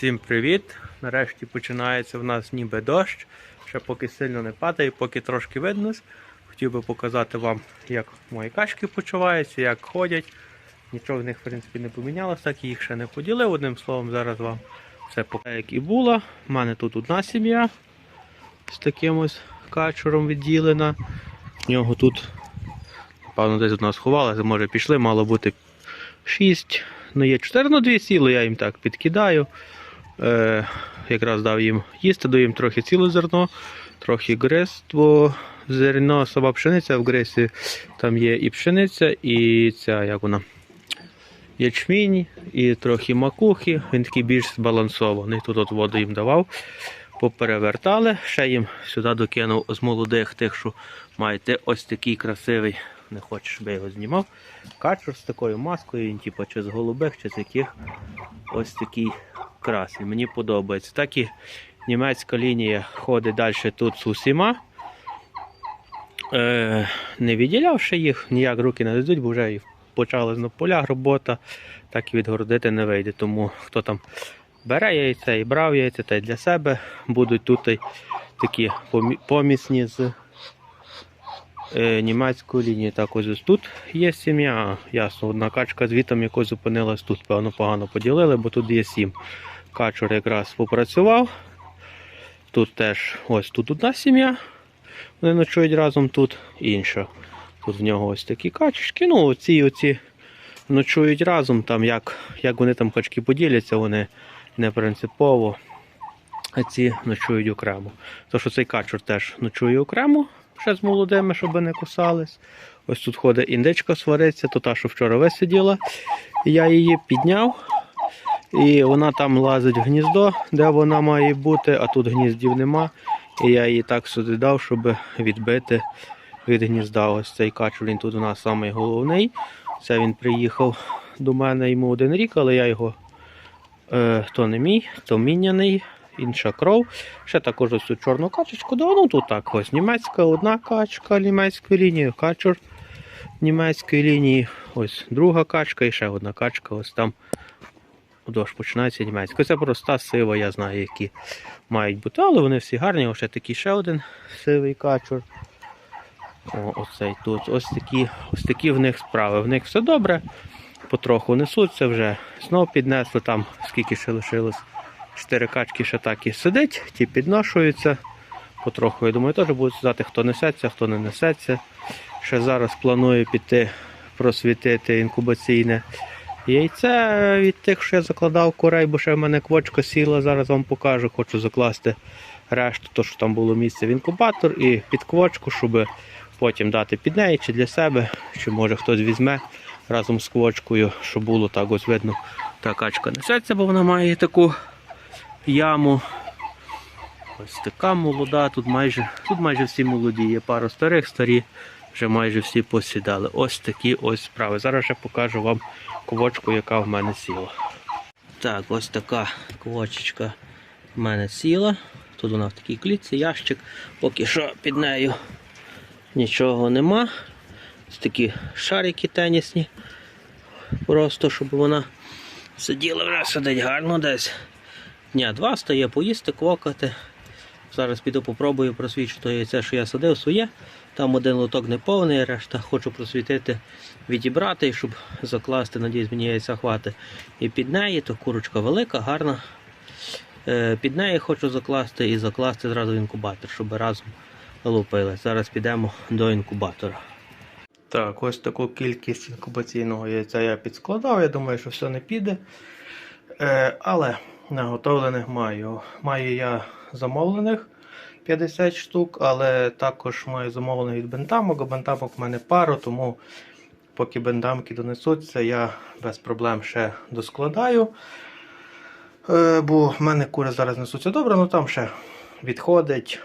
Всім привіт! Нарешті починається в нас ніби дощ. Ще поки сильно не падає, поки трошки видно. Хотів би показати вам, як мої качки почуваються, як ходять. Нічого в них в принципі не помінялося, так я їх ще не поділив. Одним словом, зараз вам все покажу, як і було. У мене тут одна сім'я з таким ось качуром відділена. В нього тут, напевно, десь одна сховалася, може пішли, мало бути 6, ну є 4, ну 2 сіли, я їм так підкидаю. Е, якраз дав їм їсти, даю їм трохи ціле зерно, трохи бо зерно сама пшениця в грисі там є і пшениця, і ця, як вона, ячмінь, і трохи макухи. Він такий більш збалансований. Тут от воду їм давав. Поперевертали, ще їм сюди докинув з молодих тих, що маєте ось такий красивий, не хочу, щоб я його знімав. Качур з такою маскою, він типу, чи з голубих, чи з яких ось такий красний. Мені подобається. Так і німецька лінія ходить далі тут з усіма. Е, не відділявши їх, ніяк руки не дадуть, бо вже і почалась на полях робота, так і відгородити не вийде. Тому хто там бере яйця і брав яйця, та й для себе будуть тут такі помісні з е, німецькою лінією. Так ось тут є сім'я. Ясно, одна качка звітом якось зупинилась тут, певно, погано поділили, бо тут є сім. Качур якраз попрацював. Тут теж ось тут одна сім'я. Вони ночують разом тут інша. Тут в нього ось такі качечки. Ну, оці оці ночують разом. Там як, як вони там качки поділяться, вони не принципово. А ці ночують окремо. То що цей качур теж ночує окремо, ще з молодими, щоб не кусались. Ось тут ходить індичка свариться, то та, що вчора висиділа. Я її підняв. І вона там лазить в гніздо, де вона має бути, а тут гніздів нема. І я її так сюди дав, щоб відбити від гнізда. Ось цей качур, він тут у нас самий головний. Це він приїхав до мене йому один рік, але я його е, то не мій, то міняний, інша кров. Ще також ось цю чорну качечку дав. Ну тут так ось німецька, одна качка німецької лінії, качур німецької лінії, ось друга качка і ще одна качка, ось там дощ починається німецька. Це проста сива, я знаю, які мають бути, але вони всі гарні. Ось такий ще один сивий качур. О, оцей тут. Ось такі, ось такі в них справи. В них все добре. Потроху несуться вже. Знов піднесли там, скільки ще лишилось. Чотири качки ще так і сидить, ті підношуються. Потроху, я думаю, теж будуть сказати, хто несеться, хто не несеться. Ще зараз планую піти просвітити інкубаційне яйце від тих, що я закладав курей, бо ще в мене квочка сіла, зараз вам покажу. Хочу закласти решту, то що там було місце в інкубатор і під квочку, щоб потім дати під неї чи для себе, чи може хтось візьме разом з квочкою, щоб було так ось видно. Та качка несеться, бо вона має таку яму. Ось така молода, тут майже, тут майже всі молоді, є пару старих, старі вже майже всі посідали. Ось такі ось справи. Зараз ще покажу вам квочку, яка в мене сіла. Так, ось така квочечка в мене сіла. Тут вона в такій клітці, ящик. Поки що під нею нічого нема. Ось такі шарики тенісні. Просто щоб вона сиділа вже сидить гарно десь. Дня два стає поїсти, квокати. Зараз піду попробую просвічити то яйце, що я садив своє. Там один лоток не повний, решта хочу просвітити, відібрати, щоб закласти, надіюсь, мені яйця хватить. І під неї, то курочка велика, гарна. Е, Під неї хочу закласти і закласти зразу в інкубатор, щоб разом лупили. Зараз підемо до інкубатора. Так, ось таку кількість інкубаційного яйця я підскладав. Я думаю, що все не піде. Е, але наготовлених маю. Маю я замовлених 50 штук, але також маю замовлених від бентамок. Бентамок в мене пару, тому поки бентамки донесуться, я без проблем ще доскладаю. Е, бо в мене кури зараз несуться добре, але там ще відходить.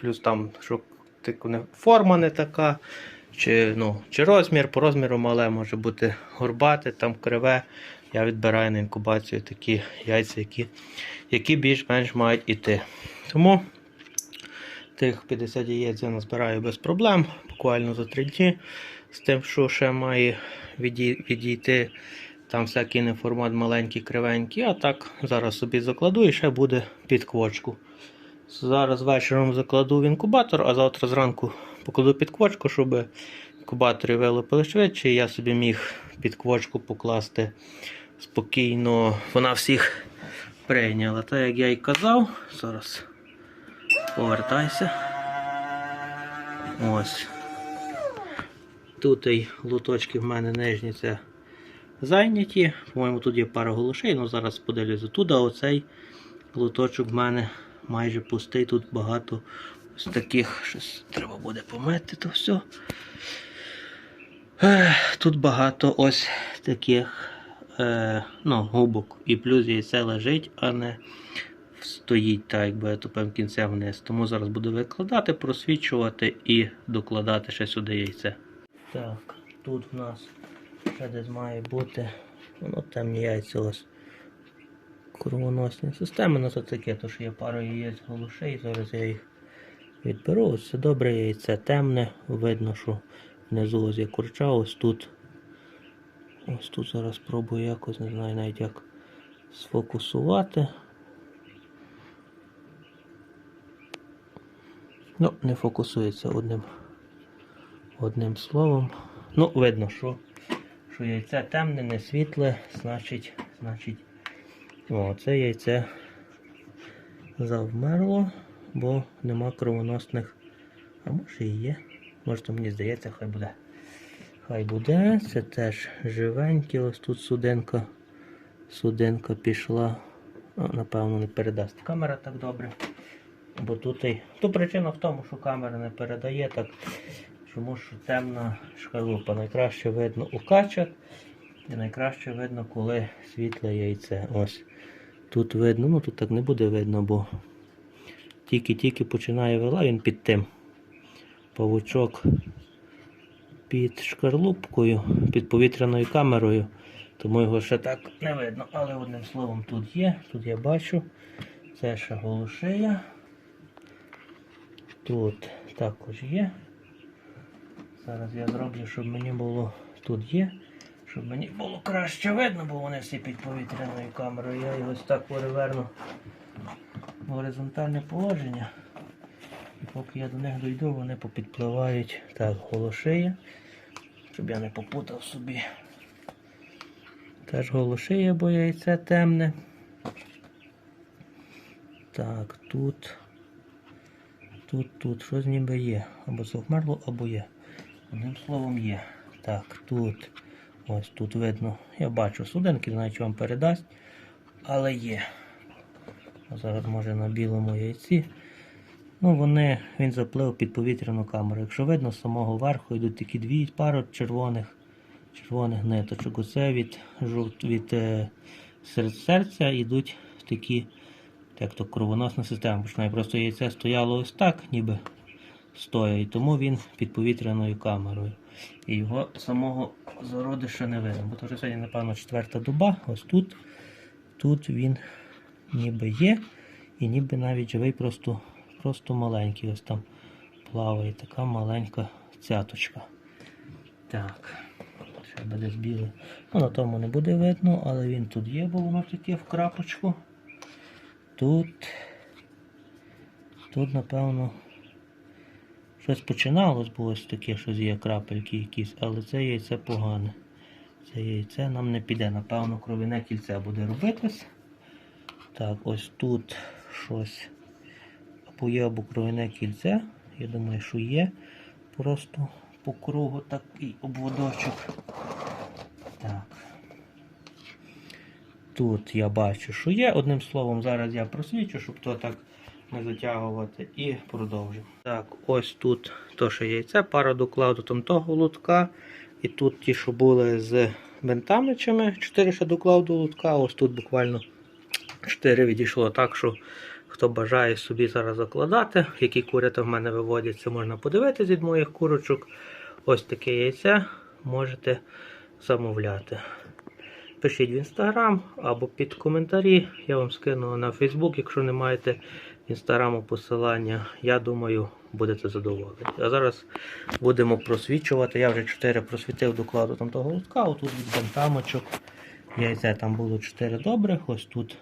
Плюс там, що типу, форма не така, чи, ну, чи розмір, по розміру мале може бути горбате, там криве. Я відбираю на інкубацію такі яйця, які, які більш-менш мають іти. Тому тих 50 яєць я назбираю без проблем, буквально за 3 дні. З тим, що ще має відійти Там всякий не формат маленький, кривенький, а так зараз собі закладу і ще буде під квочку. Зараз вечором закладу в інкубатор, а завтра зранку покладу під квочку, щоб інкубаторі вилупили швидше, і я собі міг під квочку покласти спокійно. Вона всіх прийняла. Так як я і казав, зараз повертайся. Ось. Тут і луточки в мене нижні це зайняті. По-моєму, тут є пара голошей, але зараз подивлюся туди. Оцей луточок в мене майже пустий. Тут багато ось таких. Щось треба буде помити то все. Тут багато ось таких е, ну, губок. І плюс яйце лежить, а не стоїть так, якби тупим кінцем вниз. Тому зараз буду викладати, просвічувати і докладати ще сюди яйце. Так, тут в нас ще десь має бути. Воно темні яйця ось. Кровоносні системи, ну це таке, то що є пара яєць голушей, зараз я їх відберу. Ось це добре яйце темне, видно, що внизу ось є курча, ось тут. Ось тут зараз спробую якось, не знаю навіть як сфокусувати. Ну, не фокусується одним, одним словом. Ну, видно, що, що яйце темне, не світле, значить, значить, о, це яйце завмерло, бо нема кровоносних. А може і є. Може то мені здається, хай буде. Хай буде. Це теж живеньке. Ось тут судинка. Судинка пішла. Напевно, не передасть камера так добре. Бо тут і... То причина в тому, що камера не передає так. Тому що темна шкалупа. Найкраще видно у качах. І найкраще видно, коли світле яйце. Ось. Тут видно, ну тут так не буде видно, бо тільки-тільки починає вела, він під тим. Павучок під шкарлупкою, під повітряною камерою. Тому його ще так не видно. Але одним словом тут є, тут я бачу. Це ще голошея. Тут також є. Зараз я зроблю, щоб мені було тут є. Щоб мені було краще видно, бо вони всі під повітряною камерою. Я його ось так переверну в горизонтальне положення. І поки я до них дойду, вони попідпливають так, голошея. Щоб я не попутав собі. Теж голошея, бо яйце темне. Так, тут. Тут, тут, щось ніби є. Або завмерло, або є. Одним словом є. Так, тут. Ось тут видно. Я бачу судинки, знаю, чи вам передасть. Але є. Зараз може на білому яйці. Ну, вони, він заплив під повітряну камеру. Якщо видно, з самого верху йдуть такі дві пару червоних червоних ниточок. Оце від, від е, серця йдуть такі, як то кровоносна система. Починає просто яйце стояло ось так, ніби стоя, і тому він під повітряною камерою. І його самого зародиша не видно. Бо то сьогодні, напевно, четверта доба. Ось тут. Тут він ніби є. І ніби навіть живий, просто, просто маленький. Ось там плаває така маленька цяточка. Так. Ще буде десь. Ну, на тому не буде видно, але він тут є, бо воно таке в крапочку. Тут. Тут, напевно, щось починалось, бо ось таке щось є крапельки якісь, але це яйце погане. Це яйце нам не піде. Напевно, кровяне кільце буде робитись. Так, ось тут щось або є або кровяне кільце. Я думаю, що є. Просто по кругу такий обводочок. Так. Тут я бачу, що є. Одним словом, зараз я просвічу, щоб то так не затягувати і продовжимо. Так, ось тут то, що яйце, пара докладу там того лутка. І тут ті, що були з бентамичами, 4 ще докладу лутка, ось тут буквально 4 відійшло так, що хто бажає собі зараз закладати, які курята в мене виводяться, можна подивитись від моїх курочок. Ось таке яйце можете замовляти. Пишіть в інстаграм або під коментарі. Я вам скину на Фейсбук, якщо не маєте інстаграму посилання. Я думаю, будете задоволені. А зараз будемо просвічувати. Я вже 4 просвітив докладу там того лутка, отут від бентамочок. Яйця там було 4 добрих, ось тут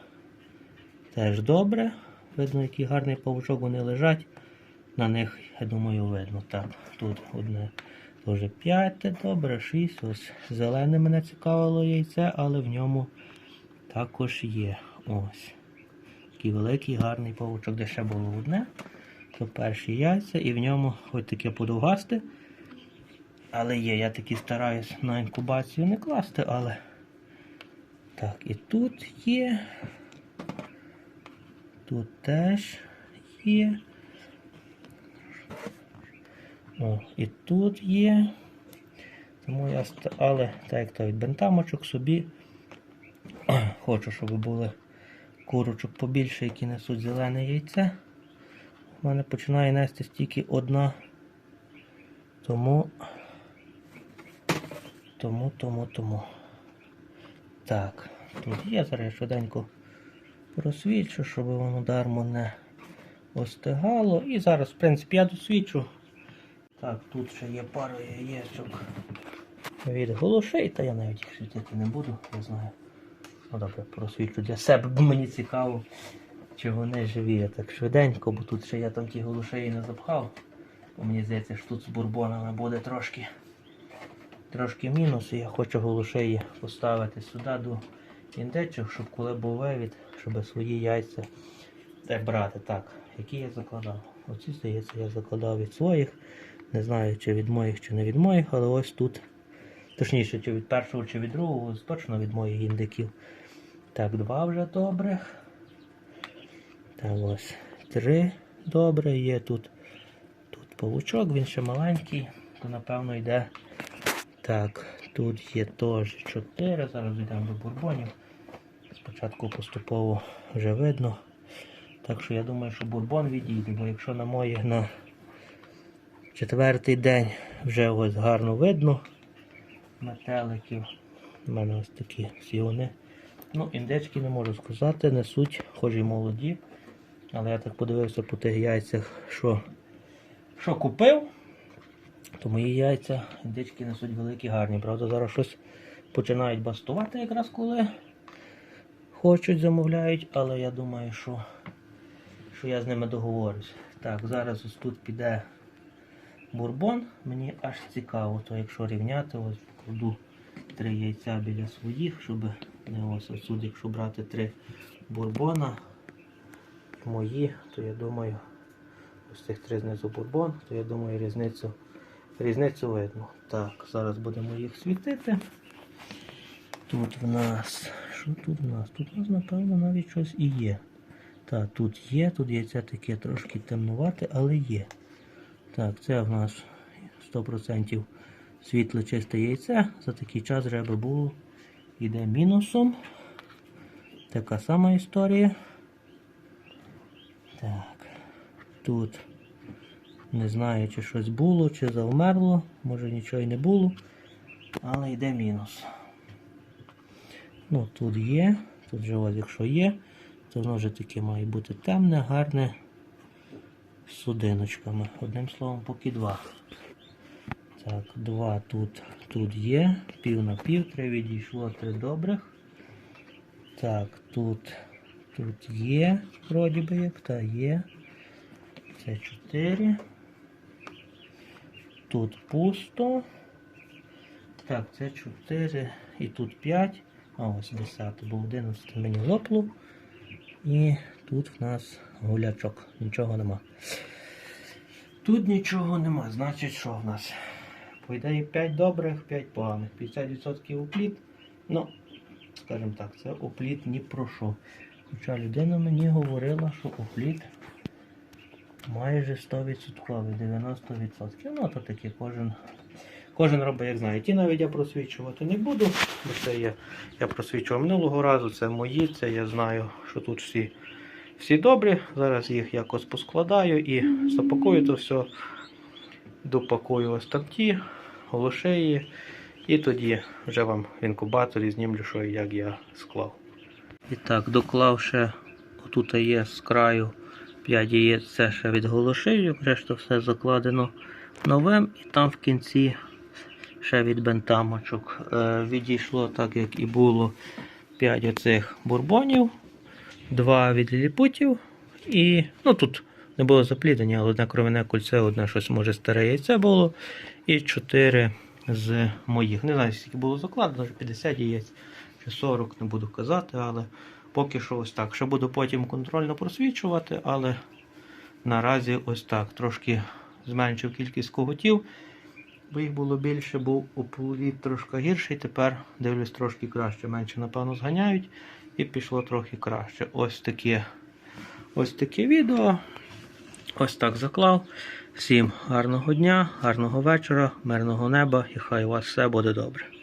теж добре. Видно, який гарний павучок вони лежать. На них, я думаю, видно. Так, тут одне теж 5 добре, 6. Ось зелене мене цікавило яйце, але в ньому також є. Ось. Такий великий гарний павучок, де ще було одне. То перші яйця, і в ньому хоч таке подовгасте. Але є, я таки стараюсь на інкубацію не класти, але. Так, і тут є. Тут теж є. О, і тут є. Тому я але так як то від бентамочок собі хочу, щоб були курочок побільше, які несуть зелене яйце. У мене починає нести стільки одна. Тому. Тому, тому, тому. Так, тут є зараз я швиденько просвічу, щоб воно дармо не остигало. І зараз, в принципі, я досвідчу. Так, тут ще є пара яєчок від голошей, та я навіть їх світити не буду, не знаю. Ну добре, просвічу для себе, бо мені цікаво, чи вони живі. Я так швиденько, бо тут ще я там ті голошеї не запхав. Бо мені здається, що тут з бурбонами буде трошки, трошки мінус, і я хочу голошеї поставити сюди до індечок, щоб коли був вивід, щоб свої яйця брати. Так, які я закладав? Оці, здається, я закладав від своїх. Не знаю, чи від моїх, чи не від моїх, але ось тут. Точніше, чи від першого, чи від другого, точно від моїх індиків. Так, два вже добрих. Так, ось три добре. Є тут, тут павучок, він ще маленький, то напевно йде. Так, тут є теж чотири. Зараз йдемо до бурбонів. Спочатку поступово вже видно. Так що я думаю, що бурбон відійде, бо якщо на моїх на четвертий день вже ось гарно видно метеликів. У мене ось такі всі вони. Ну, індички не можу сказати, несуть, хоч і молоді. Але я так подивився по тих яйцях, що, що купив, то мої яйця індички несуть великі гарні. Правда, зараз щось починають бастувати якраз коли хочуть, замовляють, але я думаю, що, що я з ними договорюсь. Так, зараз ось тут піде бурбон, мені аж цікаво, то якщо рівняти, ось покладу три яйця біля своїх, щоб не ось тут, якщо брати три бурбона, мої, то я думаю, ось цих три знизу бурбон, то я думаю різницю, різницю видно. Так, зараз будемо їх світити. Тут в нас. Що тут в нас? Тут у нас, напевно, навіть щось і є. Так, тут є, тут яйця таке трошки темнувате, але є. Так, це в нас 100% світле чисте яйце. За такий час вже би було. Іде мінусом. Така сама історія. Так. Тут не знаю, чи щось було, чи завмерло. Може нічого й не було. Але йде мінус. Ну, тут є. Тут же ось якщо є, то воно вже таке має бути темне, гарне судиночками. Одним словом, поки два. Так, два тут, тут є. Пів на пів, три відійшло, три добрих. Так, тут, тут є, вроді би як, та є. Це чотири. Тут пусто. Так, це 4 і тут 5. А ось 10, бо 11 мені лопло. І тут в нас гулячок. Нічого нема. Тут нічого нема. Значить, що в нас? По ідеї 5 добрих, 5 поганих. 50% упліт. Ну, скажімо так, це упліт ні про що. Хоча людина мені говорила, що упліт майже 100%, 90%. Ну, то таке кожен. Кожен робить, як знає. Ті навіть я просвічувати не буду, бо це я, я просвічував минулого разу, це мої, це я знаю, що тут всі, всі добрі. Зараз їх якось поскладаю і запакую то все, допакую ось так ті, голошеї, і тоді вже вам в інкубаторі знімлю, що як я склав. І так, доклав ще, отут є з краю 5 яєць, це ще від голошеїв, решта все закладено новим, і там в кінці ще від бентамочок. Е, відійшло так, як і було 5 оцих бурбонів, 2 від ліліпутів. І ну тут не було запліднення, але одне кровяне кольце, одне щось може старе яйце було. І 4 з моїх. Не знаю, скільки було закладено, 50 яєць чи 40, не буду казати, але поки що ось так. Ще буду потім контрольно просвічувати, але наразі ось так. Трошки зменшив кількість коготів, бо їх було більше, був оплід трошки гірший. Тепер дивлюсь трошки краще. Менше, напевно, зганяють і пішло трохи краще. Ось таке, ось таке відео. Ось так заклав. Всім гарного дня, гарного вечора, мирного неба і хай у вас все буде добре.